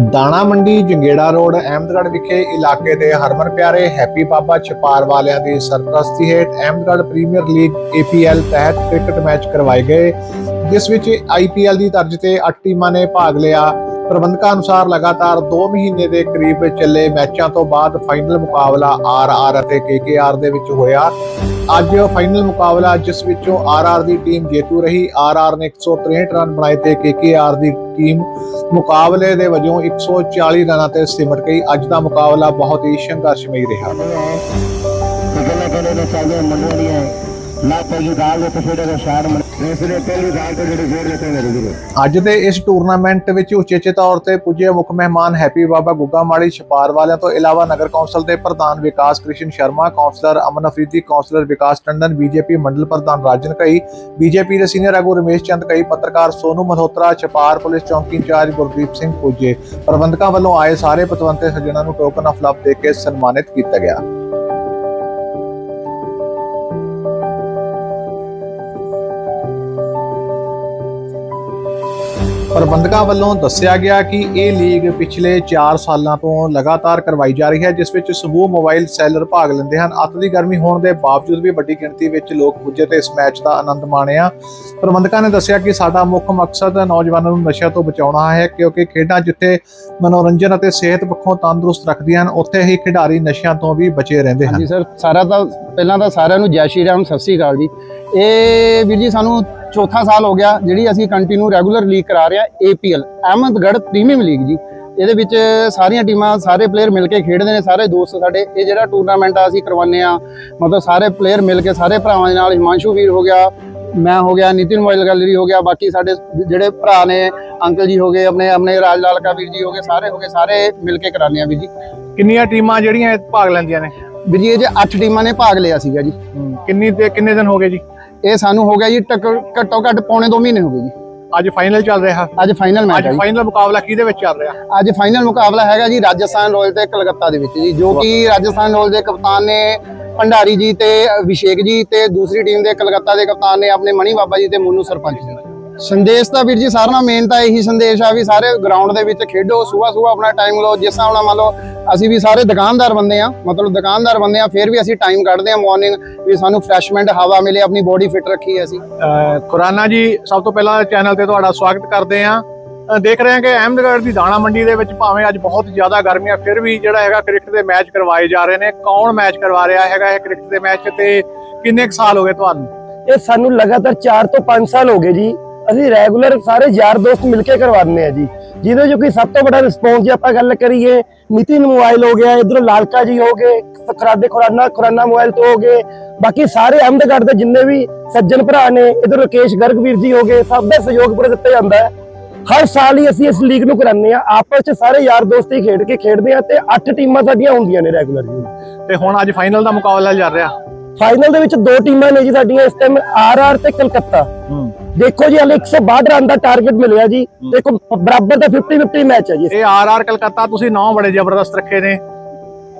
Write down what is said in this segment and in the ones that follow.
ਦਾਣਾ ਮੰਡੀ, ਜੰਗੇੜਾ ਰੋਡ, ਅਹਿਮਦਗੜ੍ਹ ਵਿਖੇ ਇਲਾਕੇ ਦੇ ਹਰਮਨ ਪਿਆਰੇ ਹੈਪੀ ਬਾਬਾ ਛਪਾਰ ਵਾਲਿਆਂ ਦੀ ਸਰਪ੍ਰਸਤੀ ਹੇਠ ਅਹਿਮਦਗੜ੍ਹ ਪ੍ਰੀਮੀਅਰ ਲੀਗ APL ਤਹਿਤ ਕ੍ਰਿਕਟ ਮੈਚ ਕਰਵਾਏ ਗਏ, ਜਿਸ ਵਿੱਚ IPL ਦੀ ਤਰਜ਼ ਤੇ 8 ਟੀਮਾਂ ਨੇ ਭਾਗ ਲਿਆ। ਪ੍ਰਬੰਧਕਾਂ ਅਨੁਸਾਰ ਲਗਾਤਾਰ 2 ਮਹੀਨੇ ਦੇ ਕਰੀਬ ਚੱਲੇ ਮੈਚਾਂ ਤੋਂ ਬਾਅਦ ਫਾਈਨਲ ਮੁਕਾਬਲਾ RR ਅਤੇ KKR ਦੇ ਵਿੱਚ ਹੋਇਆ। ਅੱਜ ਫਾਈਨਲ ਮੁਕਾਬਲਾ ਜਿਸ ਵਿੱਚੋਂ RR ਦੀ ਟੀਮ ਜੇਤੂ ਰਹੀ। RR ਨੇ 163 ਰਨ ਬਣਾਏ ਤੇ KKR ਦੀ ਟੀਮ ਮੁਕਾਬਲੇ ਦੇ ਵਜੋਂ 140 ਰਨਾਂ ਤੇ ਸਿਮਟ ਗਈ। ਅੱਜ ਦਾ ਮੁਕਾਬਲਾ ਬਹੁਤ ਹੀ ਸੰਘਰਸ਼ਮਈ ਰਿਹਾ। ਅੱਜ ਦੇ ਇਸ ਟੂਰਨਾਮੈਂਟ ਵਿੱਚ ਉਚੇਚੇ ਤੌਰ ਤੇ ਪੁੱਜੇ ਮੁੱਖ ਮਹਿਮਾਨ ਹੈਪੀ ਬਾਬਾ ਗੁੱਗਾ ਮਾਲੀ ਛਪਾਰ ਵਾਲਿਆਂ ਤੋਂ ਇਲਾਵਾ ਨਗਰ ਕੌਂਸਲ ਦੇ ਪ੍ਰਧਾਨ Vikas Krishan Sharma, councillor Aman Afridi, councillor Vikas Tandon, BJP ਮੰਡਲ ਪ੍ਰਧਾਨ ਰਾਜਨ ਕਈ, ਬੀਜੇਪੀ ਦੇ ਸੀਨੀਅਰ ਆਗੂ ਰਮੇਸ਼ ਚੰਦ ਕਈ, ਪੱਤਰਕਾਰ ਸੋਨੂ ਮਹੋਤਰਾ ਛਪਾਰ ਪੁਲਿਸ ਚੌਂਕੀ ਇੰਚਾਰਜ ਗੁਰਦੀਪ ਸਿੰਘ ਪੁੱਜੇ। ਪ੍ਰਬੰਧਕਾਂ ਵੱਲੋਂ ਆਏ ਸਾਰੇ ਪਤਵੰਤੇ ਸੱਜਣਾਂ ਨੂੰ ਟੋਕਨ ਆਫ ਲਵ ਦੇ ਕੇ ਸਨਮਾਨਿਤ ਕੀਤਾ ਗਿਆ। ਪ੍ਰਬੰਧਕਾਂ ਵੱਲੋਂ ਦੱਸਿਆ ਗਿਆ ਕਿ ਇਹ ਲੀਗ ਪਿਛਲੇ 4 ਸਾਲਾਂ ਤੋਂ ਲਗਾਤਾਰ ਕਰਵਾਈ ਜਾ ਰਹੀ ਹੈ, ਜਿਸ ਵਿੱਚ ਸਮੂਹ ਮੋਬਾਈਲ ਸੈਲਰ ਭਾਗ ਲੈਂਦੇ ਹਨ। ਅੱਤ ਦੀ ਗਰਮੀ ਹੋਣ ਦੇ ਬਾਵਜੂਦ ਵੀ ਵੱਡੀ ਗਿਣਤੀ ਵਿੱਚ ਲੋਕ ਪੁੱਜੇ ਤੇ ਇਸ ਮੈਚ ਦਾ ਆਨੰਦ ਮਾਣਿਆ। ਪ੍ਰਬੰਧਕਾਂ ਨੇ ਦੱਸਿਆ ਕਿ ਸਾਡਾ ਮੁੱਖ ਮਕਸਦ ਨੌਜਵਾਨਾਂ ਨੂੰ ਨਸ਼ਿਆਂ ਤੋਂ ਬਚਾਉਣਾ ਹੈ, ਕਿਉਂਕਿ ਖੇਡਾਂ ਜਿੱਥੇ ਮਨੋਰੰਜਨ ਅਤੇ ਸਿਹਤ ਪੱਖੋਂ ਤੰਦਰੁਸਤ ਰੱਖਦੀਆਂ ਹਨ, ਉੱਥੇ ਹੀ ਖਿਡਾਰੀ ਨਸ਼ਿਆਂ ਤੋਂ ਵੀ ਬਚੇ ਰਹਿੰਦੇ ਹਨ। ਹਾਂਜੀ, ਸਰ, ਸਾਰਾ ਤਾਂ ਪਹਿਲਾਂ ਤਾਂ ਸਾਰਿਆਂ ਨੂੰ ਜੈ ਸ਼੍ਰੀ ਰਾਮ, ਸਤਿ ਸ਼੍ਰੀ ਅਕਾਲ ਜੀ। ਇਹ ਵੀਰ ਜੀ, ਸਾਨੂੰ ਚੌਥਾ ਸਾਲ ਹੋ ਗਿਆ ਜਿਹੜੀ ਅਸੀਂ ਕੰਟੀਨਿਊ ਰੈਗੂਲਰ ਲੀਗ ਕਰਾ ਰਹੇ ਆ APL ਅਹਿਮਦਗੜ੍ਹ ਪ੍ਰੀਮੀਅਮ ਲੀਗ ਜੀ। ਇਹਦੇ ਵਿੱਚ ਸਾਰੀਆਂ ਟੀਮਾਂ ਸਾਰੇ ਪਲੇਅਰ ਮਿਲ ਕੇ ਖੇਡਦੇ ਨੇ ਸਾਰੇ ਦੋਸਤ ਸਾਡੇ। ਇਹ ਜਿਹੜਾ ਟੂਰਨਾਮੈਂਟ ਆ ਅਸੀਂ ਕਰਵਾਉਂਦੇ ਆ ਮਤਲਬ ਸਾਰੇ ਪਲੇਅਰ ਮਿਲ ਕੇ ਸਾਰੇ ਭਰਾਵਾਂ ਦੇ ਨਾਲ ਹਿਮਾਂਸ਼ੂ ਵੀਰ ਹੋ ਗਿਆ ਮੈਂ ਹੋ ਗਿਆ ਨਿਤਿਨ ਮੋਬਾਈਲ ਗੈਲਰੀ ਹੋ ਗਿਆ ਬਾਕੀ ਸਾਡੇ ਜਿਹੜੇ ਭਰਾ ਨੇ ਅੰਕਲ ਜੀ ਹੋ ਗਏ ਆਪਣੇ ਆਪਣੇ ਰਾਜ ਲਾਲਕਾ ਵੀਰ ਜੀ ਹੋ ਗਏ ਸਾਰੇ ਹੋ ਗਏ ਸਾਰੇ ਮਿਲ ਕੇ ਕਰਾਉਂਦੇ ਆ ਵੀਰ ਜੀ। ਕਿੰਨੀਆਂ ਟੀਮਾਂ ਜਿਹੜੀਆਂ ਭਾਗ ਲੈਂਦੀਆਂ ਨੇ? ਵੀਰ ਜੀ ਇਹ 'ਚ 8 ਟੀਮਾਂ ਨੇ ਭਾਗ ਲਿਆ ਸੀਗਾ ਜੀ। ਕਿੰਨੀ ਤੇ ਕਿੰਨੇ ਦਿਨ ਹੋ ਗਏ ਜੀ? ਇਹ ਸਾਨੂੰ ਹੋ ਗਿਆ ਜੀ ਘੱਟੋ ਘੱਟ ਪੌਣੇ 2 ਮਹੀਨੇ ਹੋ ਗਏ ਜੀ। ਅੱਜ ਫਾਈਨਲ ਚੱਲ ਰਿਹਾ। ਅੱਜ ਫਾਈਨਲ ਮੈਚ ਅੱਜ ਫਾਈਨਲ ਮੁਕਾਬਲਾ ਕਿਹਦੇ ਵਿੱਚ ਚੱਲ ਰਿਹਾ? ਅੱਜ ਫਾਈਨਲ ਮੁਕਾਬਲਾ ਹੈਗਾ ਜੀ ਰਾਜਸਥਾਨ ਰਾਇਲ ਤੇ ਕਲਕੱਤਾ ਦੇ ਵਿੱਚ ਜੀ ਜੋ ਕਿ ਰਾਜਸਥਾਨ ਰਾਇਲ ਦੇ ਕਪਤਾਨ ਨੇ ਭੰਡਾਰੀ ਜੀ ਤੇ ਅਭਿਸ਼ੇਕ ਜੀ ਤੇ ਦੂਸਰੀ ਟੀਮ ਦੇ ਕਲਕੱਤਾ ਦੇ ਕਪਤਾਨ ਨੇ ਆਪਣੇ ਮਣੀ ਬਾਬਾ ਜੀ ਤੇ ਮੋਨੂ ਸਰਪੰਚ ਜੀ। ਸੰਦੇਸ਼ ਤਾਂ ਵੀਰ ਜੀ ਸਾਰਿਆਂ ਨਾਲ ਮੇਨ ਤਾਂ ਇਹੀ ਸੰਦੇਸ਼ ਆ ਵੀ ਸਾਰੇ ਗਰਾਊਂਡ ਦੇ ਵਿੱਚ ਖੇਡੋ ਸਵੇਰ ਸਵੇਰ ਆਪਣਾ ਟਾਈਮ ਲਓ ਜਿਸ ਹਿਸਾਬ ਨਾਲ ਮੰਨ ਲਓ ਅਸੀਂ ਵੀ ਸਾਰੇ ਦੁਕਾਨਦਾਰ ਬੰਦੇ ਆ ਮਤਲਬ ਦੁਕਾਨਦਾਰ ਬੰਦੇ ਆ ਫਿਰ ਵੀ ਅਸੀਂ ਟਾਈਮ ਕੱਢਦੇ ਆ ਮਾਰਨਿੰਗ ਵੀ ਸਾਨੂੰ ਫਰੈਸ਼ਮੈਂਟ ਹਵਾ ਮਿਲੇ ਆਪਣੀ ਬੋਡੀ ਫਿਟ ਰੱਖੀ ਅਸੀਂ। ਖੁਰਾਨਾ ਜੀ ਸਭ ਤੋਂ ਪਹਿਲਾਂ ਚੈਨਲ ਤੇ ਤੁਹਾਡਾ ਸਵਾਗਤ ਕਰਦੇ ਅ, ਦੇਖ ਰਹੇ ਹਾਂ ਕਿ ਅਹਿਮਦਗੜ੍ਹ ਦੀ ਦਾਣਾ ਮੰਡੀ ਦੇ ਵਿੱਚ ਭਾਵੇਂ ਅੱਜ ਬਹੁਤ ਜ਼ਿਆਦਾ ਗਰਮੀ ਆ ਫਿਰ ਵੀ ਜਿਹੜਾ ਹੈਗਾ ਕ੍ਰਿਕਟ ਦੇ ਮੈਚ ਕਰਵਾਏ ਜਾ ਰਹੇ ਨੇ। ਕੌਣ ਮੈਚ ਕਰਵਾ ਰਿਹਾ ਹੈਗਾ ਇਹ ਕ੍ਰਿਕਟ ਦੇ ਮੈਚ ਤੇ? ਕਿੰਨੇ ਸਾਲ ਹੋ ਗਏ ਤੁਹਾਨੂੰ? ਇਹ ਸਾਨੂੰ ਲਗਾਤਾਰ 4 ਤੋਂ 5 ਸਾਲ ਹੋ ਗਏ ਜੀ। ਅਸੀਂ ਰੈਗੂਲਰ ਸਾਰੇ ਯਾਰ ਦੋਸਤ ਮਿਲ ਕੇ ਕਰਵਾਉਂਦੇ ਆ ਜੀ। ਜਿਹਦੇ ਜੋ ਕਿ ਸਭ ਤੋਂ ਵੱਡਾ ਰਿਸਪੌਂਸ ਜੇ ਆਪਾਂ ਗੱਲ ਕਰੀਏ, ਨਿਤਿਨ ਮੋਬਾਈਲ ਹੋ ਗਿਆ, ਇਧਰੋਂ ਲਾਲਕਾ ਜੀ ਹੋ ਗਏ, ਖਰਾਦੇ ਖੁਰਾਨਾ ਖੁਰਾਨਾ ਮੋਬਾਈਲ ਤੋਂ ਹੋ ਗਏ, ਬਾਕੀ ਸਾਰੇ ਅਹਿਮਦਗੜ੍ਹ ਦੇ ਜਿੰਨੇ ਵੀ ਸੱਜਣ ਭਰਾ ਨੇ, ਇਧਰ ਰਕੇਸ਼ ਗਰਗ ਜੀ ਹੋ ਗਏ, ਸਭ ਦਾ ਸਹਿਯੋਗ ਪੂਰਾ ਦਿੱਤਾ ਜਾਂਦਾ ਹੈ। ਹਰ ਸਾਲ ਹੀ ਅਸੀਂ ਇਸ ਲੀਗ ਨੂੰ ਕਰਾਉਂਦੇ ਆ ਆਪਸ ਚ ਸਾਰੇ ਯਾਰ ਦੋਸਤ ਹੀ ਖੇਡ ਕੇ ਖੇਡਦੇ ਆ ਤੇ 8 ਟੀਮਾਂ ਸਾਡੀਆਂ ਹੁੰਦੀਆਂ ਨੇ ਰੈਗੂਲਰ ਜੀ। ਤੇ ਹੁਣ ਅੱਜ ਫਾਈਨਲ ਦਾ ਮੁਕਾਬਲਾ ਚੱਲ ਰਿਹਾ। ਫਾਈਨਲ ਦੇ ਵਿੱਚ ਦੋ ਟੀਮਾਂ ਨੇ ਜੀ ਸਾਡੀਆਂ ਇਸ ਟਾਈਮ ਆਰਆਰ ਤੇ ਕਲਕੱਤਾ। ਦੇਖੋ ਜੀ ਹਲੇ 162 ਰਨ ਦਾ ਟਾਰਗੇਟ ਮਿਲਿਆ ਜੀ। ਦੇਖੋ ਬਰਾਬਰ ਦਾ 50 50 ਮੈਚ ਹੈ ਜੀ। ਇਹ ਆਰ ਆਰ ਕਲਕੱਤਾ ਤੁਸੀਂ ਨੌ ਬੜੇ ਜ਼ਬਰਦਸਤ ਰੱਖੇ ਨੇ।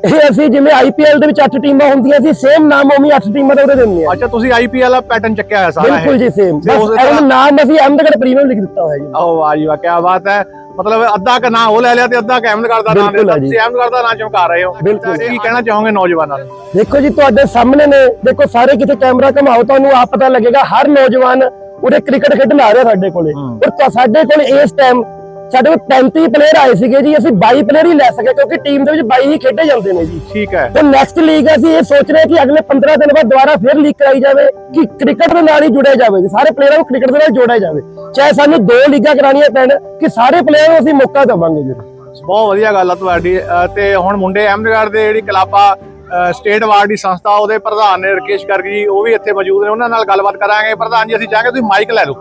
ਇਹ ਅਸੀਂ ਜਿਵੇਂ ਆਈਪੀਐਲ ਦੇ ਵਿੱਚ 8 ਟੀਮਾਂ ਹੁੰਦੀਆਂ ਸੀ ਸੇਮ ਨਾਮ ਉਵੇਂ 8 ਟੀਮਾਂ ਦਾ ਉਹਦੇ ਦਿੰਦੇ ਆ ਅੱਛਾ ਤੁਸੀਂ ਆਈਪੀਐਲ ਦਾ ਪੈਟਰਨ ਚੱਕਿਆ ਹੋਇਆ ਸਾਰਾ ਬਿਲਕੁਲ ਜੀ ਸੇਮ ਬਸ ਨਾਮ ਅਸੀਂ ਅਹਿਮਦਗੜ੍ਹ ਪ੍ਰੀਮੀਅਰ ਲਿਖ ਦਿੱਤਾ ਹੋਇਆ ਜੀ। ਆਹ ਵਾਹ ਜੀ ਵਾਹ ਕੀ ਬਾਤ ਹੈ। ਮਤਲਬ ਅੱਧਾ ਕ ਨਾਂ ਉਹ ਲੈ ਲਿਆ ਤੇ ਅੱਧਾ ਕ ਅਹਿਮਦਗੜ੍ਹ ਦਾ ਦਿੱਤਾ ਹੈ ਜੀ। ਤੁਸੀਂ ਅਹਿਮਦਗੜ੍ਹ ਦਾ ਨਾਂ ਚਮਕਾ ਰਹੇ ਹੋ। ਬਿਲਕੁਲ। ਕੀ ਕਹਿਣਾ ਚਾਹੋਗੇ ਨੌਜਵਾਨਾਂ ਨੂੰ? ਦੇਖੋ ਜੀ ਤੁਹਾਡੇ ਸਾਹਮਣੇ ਨੇ ਦੇਖੋ ਸਾਰੇ ਕਿਤੇ ਕੈਮਰਾ ਘਮਾਓ ਤੁਹਾਨੂੰ ਆਪ ਪਤਾ ਲੱਗੇਗਾ ਹਰ ਨੌਜਵਾਨ ਉਹਦੇ ਕ੍ਰਿਕਟ ਖੇਡਣ ਆ ਰਿਹਾ ਸਾਡੇ ਕੋਲੇ। ਪਰ ਤੁਹਾ- ਸਾਡੇ ਕੋਲ ਇਸ ਟਾਈਮ ਸਾਡੇ ਕੋਲ 35 ਪਲੇਅਰ ਆਏ ਸੀਗੇ ਜੀ ਅਸੀਂ 22 ਪਲੇਅਰ ਹੀ ਲੈ ਸਕੇ ਕਿਉਂਕਿ ਟੀਮ ਦੇ ਵਿੱਚ 22 ਹੀ ਖੇਡੇ ਜਾਂਦੇ ਨੇ ਜੀ। ਠੀਕ ਹੈ। ਤੇ ਨੈਕਸਟ ਲੀਗ ਅਸੀਂ ਇਹ ਸੋਚ ਰਹੇ ਕਿ ਅਗਲੇ 15 ਦਿਨ ਬਾਅਦ ਦੁਬਾਰਾ ਫਿਰ ਲੀਗ ਕਰਾਈ ਜਾਵੇ ਕਿ ਕ੍ਰਿਕਟ ਦੇ ਨਾਲ ਹੀ ਜੁੜਿਆ ਜਾਵੇ ਜੀ ਸਾਰੇ ਪਲੇਅਰਾਂ ਨੂੰ ਕ੍ਰਿਕਟ ਦੇ ਨਾਲ ਜੋੜਿਆ ਜਾਵੇ। ਚਾਹੇ ਸਾਨੂੰ ਦੋ ਲੀਗਾਂ ਕਰਾਉਣੀਆਂ ਪੈਣ ਕਿ ਸਾਰੇ ਪਲੇਅਰਾਂ ਨੂੰ ਅਸੀਂ ਮੌਕਾ ਦੇਵਾਂਗੇ ਜੀ। ਬਹੁਤ ਵਧੀਆ ਗੱਲ ਆ ਤੁਹਾਡੀ ਤੇ ਹੁਣ ਮੁੰਡੇ ਅਹਿਮਦਗੜ੍ਹ ਦੇ ਜਿਹੜੀ ਕਲਾਪਾ ਸਟੇਟ ਅਵਾਰਡ ਦੀ ਸੰਸਥਾ ਉਹਦੇ ਪ੍ਰਧਾਨ ਨੇ ਰਕੇਸ਼ ਗਰਗ ਜੀ ਉਹ ਵੀ ਇੱਥੇ ਮੌਜੂਦ ਨੇ ਉਹਨਾਂ ਨਾਲ ਗੱਲਬਾਤ ਕਰਾਂਗੇ। ਪ੍ਰਧਾਨ ਜੀ ਅਸੀਂ ਚਾਹਾਂਗੇ ਤੁਸੀਂ ਮਾਈਕ ਲੈ ਲਓ।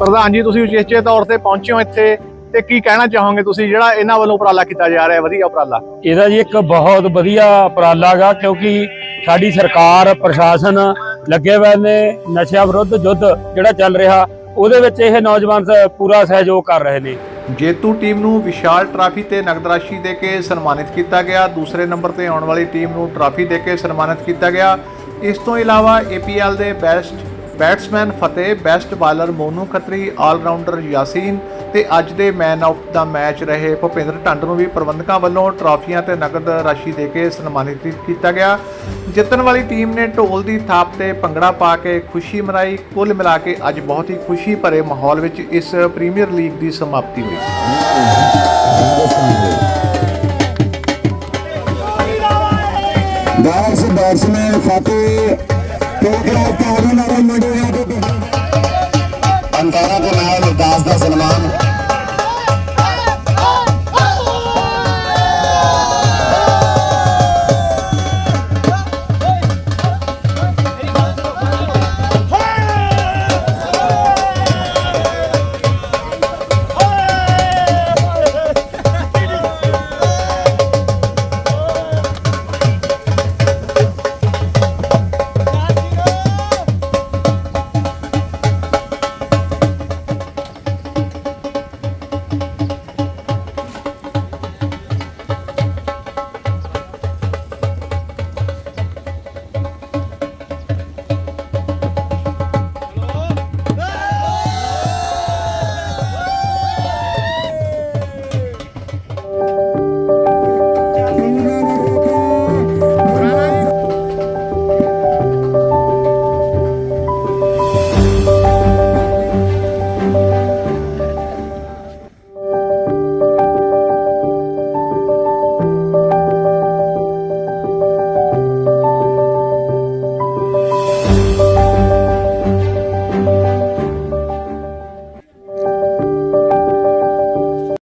ਪ੍ਰਧਾਨ ਜੀ ਤੁਸੀਂ ਉਚੇਚੇ ਤੌਰ ਤੇ ਪਹੁੰਚੇ ਹੋ ਇੱਥੇ ਤੇ ਕੀ ਕਹਿਣਾ ਚਾਹੋਗੇ ਤੁਸੀਂ? ਜਿਹੜਾ ਇਹਨਾਂ ਵੱਲੋਂ ਉਪਰਾਲਾ ਕੀਤਾ ਜਾ ਰਿਹਾ ਵਧੀਆ ਉਪਰਾਲਾ। ਇਹਦਾ ਜੀ ਇੱਕ ਬਹੁਤ ਵਧੀਆ ਉਪਰਾਲਾ ਗਾ ਕਿਉਂਕਿ ਸਾਡੀ ਸਰਕਾਰ ਪ੍ਰਸ਼ਾਸਨ ਲੱਗੇ ਹੋਏ ਨੇ ਨਸ਼ਿਆਂ ਵਿਰੁੱਧ ਯੁੱਧ ਜਿਹੜਾ ਚੱਲ ਰਿਹਾ ਉਹਦੇ ਵਿੱਚ ਇਹ ਨੌਜਵਾਨ ਪੂਰਾ ਸਹਿਯੋਗ ਕਰ ਰਹੇ ਨੇ। ਜੇਤੂ ਟੀਮ ਨੂੰ ਵਿਸ਼ਾਲ ਟਰਾਫੀ ਤੇ ਨਗਦ ਰਾਸ਼ੀ ਦੇ ਕੇ ਸਨਮਾਨਿਤ ਕੀਤਾ ਗਿਆ। ਦੂਸਰੇ ਨੰਬਰ ਤੇ ਆਉਣ ਵਾਲੀ ਟੀਮ ਨੂੰ ਟਰਾਫੀ ਦੇ ਕੇ ਸਨਮਾਨਿਤ ਕੀਤਾ ਗਿਆ। ਇਸ ਤੋਂ ਇਲਾਵਾ APL ਦੇ best batsman Fateh, best bowler Monu Khatri all all rounder Yasin ਤੇ ਅੱਜ ਦੇ ਮੈਨ ਆਫ ਦਾ ਮੈਚ ਰਹੇ ਭੁਪਿੰਦਰ ਢੰਡ ਨੂੰ ਵੀ ਪ੍ਰਬੰਧਕਾਂ ਵੱਲੋਂ ਟਰਾਫੀਆਂ ਤੇ ਨਗਦ ਰਾਸ਼ੀ ਦੇ ਕੇ ਸਨਮਾਨਿਤ ਕੀਤਾ ਗਿਆ। ਜਿੱਤਣ ਵਾਲੀ ਟੀਮ ਨੇ ਢੋਲ ਦੀ ਥਾਪ ਤੇ ਪੰਗੜਾ ਪਾ ਕੇ ਖੁਸ਼ੀ ਮਨਾਈ। ਕੁੱਲ ਮਿਲਾ ਕੇ ਅੱਜ ਬਹੁਤ ਹੀ ਖੁਸ਼ੀ ਭਰੇ ਮਾਹੌਲ ਵਿੱਚ ਇਸ ਪ੍ਰੀਮੀਅਰ ਲੀਗ ਦੀ ਸਮਾਪਤੀ ਹੋਈ। ਬਾਰਸ ਬਾਰਸ ਨੇ ਫਤਿਹ ਕੋਬਰਾ ਕਾਰਨ ਨਾਲ ਮੰਡਿਆ ਅੰਤਾਰਾ ਦੇ ਨਾਲ ਦਾਸ ਦਾ ਸਨਮਾਨ